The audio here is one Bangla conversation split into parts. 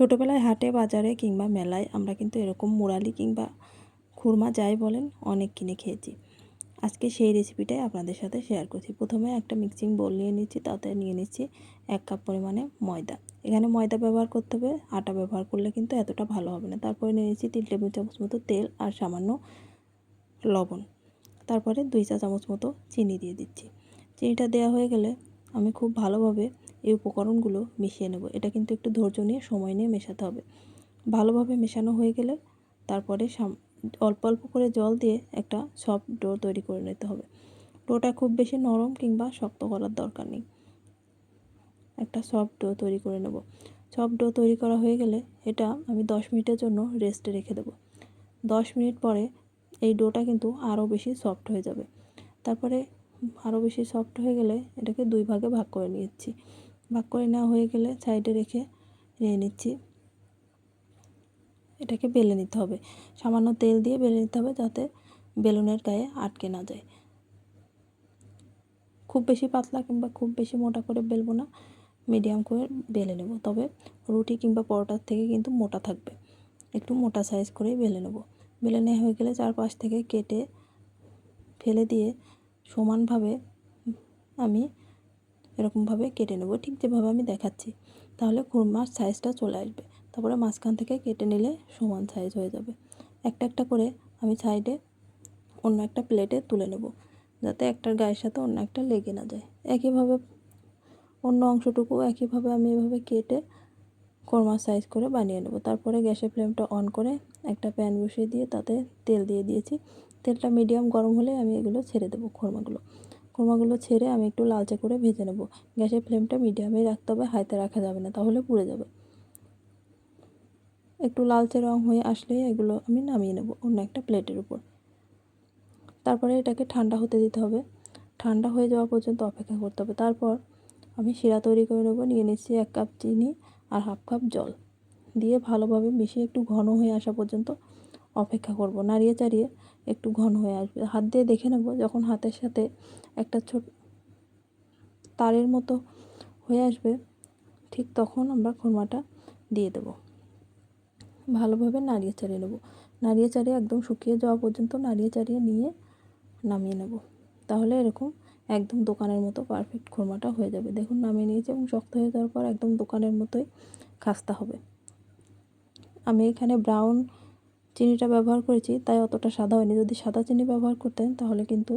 ছোটোবেলায় হাটে, বাজারে কিংবা মেলায় আমরা কিন্তু এরকম মুরালি কিংবা খুরমা যাই বলেন, অনেক কিনে খেয়েছি। আজকে সেই রেসিপিটাই আপনাদের সাথে শেয়ার করছি। প্রথমে একটা মিক্সিং বোল নিয়ে নিচ্ছি, তাতে নিয়ে নিচ্ছি এক কাপ পরিমাণে ময়দা। এখানে ময়দা ব্যবহার করতে হবে, আটা ব্যবহার করলে কিন্তু এতটা ভালো হবে না। তারপরে নিয়ে নিচ্ছি তিন টেবিল চামচ মতো তেল আর সামান্য লবণ। তারপরে দুই চা চামচ মতো চিনি দিয়ে দিচ্ছি। চিনিটা দেওয়া হয়ে গেলে আমি খুব ভালোভাবে এই উপকরণগুলো মিশিয়ে নেব। এটা কিন্তু একটু ধৈর্য নিয়ে সময় নিয়ে মেশাতে হবে। ভালোভাবে মেশানো হয়ে গেলে তারপরে অল্প অল্প করে জল দিয়ে একটা সফট ডো তৈরি করে নিতে হবে। ডোটা খুব বেশি নরম কিংবা শক্ত করার দরকার নেই। একটা সফট ডো তৈরি করে নেব। সফট ডো তৈরি করা হয়ে গেলে এটা আমি দশ মিনিটের জন্য রেস্টে রেখে দেবো। দশ মিনিট পরে এই ডোটা কিন্তু আরও বেশি সফট হয়ে যাবে। তারপরে আরও বেশি সফট হয়ে গেলে এটাকে দুই ভাগে ভাগ করে নিচ্ছি ভাগ করে নেওয়া হয়ে গেলে সাইডে রেখে নিয়ে নিচ্ছি। এটাকে বেলে নিতে হবে। সামান্য তেল দিয়ে বেলে নিতে হবে যাতে বেলুনের গায়ে আটকে না যায়। খুব বেশি পাতলা কিংবা খুব বেশি মোটা করে বেলবো না মিডিয়াম করে বেলে নেব। তবে রুটি কিংবা পরোটার থেকে কিন্তু মোটা থাকবে। একটু মোটা সাইজ করেই বেলে নেব। বেলে নেওয়া হয়ে গেলে চারপাশ থেকে কেটে ফেলে দিয়ে সমানভাবে আমি এরকমভাবে কেটে নেব। ঠিক যেভাবে আমি দেখাচ্ছি, তাহলে খুরমার সাইজটা চলে আসবে। তারপরে মাঝখান থেকে কেটে নিলে সমান সাইজ হয়ে যাবে। একটা একটা করে আমি সাইডে অন্য একটা প্লেটে তুলে নেব, যাতে একটার গায়ের সাথে অন্য একটা লেগে না যায়। একইভাবে অন্য অংশটুকু একইভাবে আমি এভাবে কেটে কর্মার সাইজ করে বানিয়ে নেব। তারপরে গ্যাসের ফ্লেমটা অন করে একটা প্যান বসিয়ে দিয়ে তাতে তেল দিয়ে দিয়েছি। তেলটা মিডিয়াম গরম হলে আমি এগুলো ছেড়ে দেবো খোরমাগুলো খোরমাগুলো ছেড়ে আমি একটু লালচে করে ভেজে নেব। গ্যাসের ফ্লেমটা মিডিয়ামে রাখতে হবে, হাইতে রাখা যাবে না, তাহলে পুড়ে যাবে। একটু লালচে রং হয়ে আসলেই এগুলো আমি নামিয়ে নেব অন্য একটা প্লেটের উপর। তারপরে এটাকে ঠান্ডা হতে দিতে হবে। ঠান্ডা হয়ে যাওয়া পর্যন্ত অপেক্ষা করতে হবে। তারপর আমি শিরা তৈরি করে নেব। নিয়ে নিচ্ছি এক কাপ চিনি আর হাফ কাপ জল। দিয়ে ভালোভাবে মিশিয়ে একটু ঘন হয়ে আসা পর্যন্ত অপেক্ষা করব। নাড়িয়ে চাড়িয়ে একটু ঘন হয়ে আসবে। হাত দিয়ে দেখে নেব যখন হাতের সাথে একটা ছোট তারের মতো হয়ে আসবে, ঠিক তখন আমরা খুরমাটা দিয়ে দেব। ভালোভাবে নাড়িয়ে চাড়িয়ে নেব। নাড়িয়ে চাড়িয়ে একদম শুকিয়ে যাওয়া পর্যন্ত নাড়িয়ে চাড়িয়ে নিয়ে নামিয়ে নেব। তাহলে এরকম একদম দোকানের মতো পারফেক্ট খুরমাটা হয়ে যাবে। দেখুন, নামিয়ে নিয়েছি এবং শক্ত হয়ে যাওয়ার পর একদম দোকানের মতোই খাস্তা হবে। আমি এখানে ব্রাউন চিনিটা ব্যবহার করেছি, তাই অতটা সাদা হয়নি। যদি সাদা চিনি ব্যবহার করতেন, তাহলে কিন্তু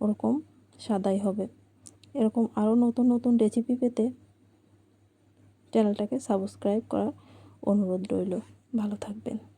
ওরকম সাদাই হবে। এরকম আরও নতুন নতুন রেসিপি পেতে চ্যানেলটাকে সাবস্ক্রাইব করার অনুরোধ রইল। ভালো থাকবেন।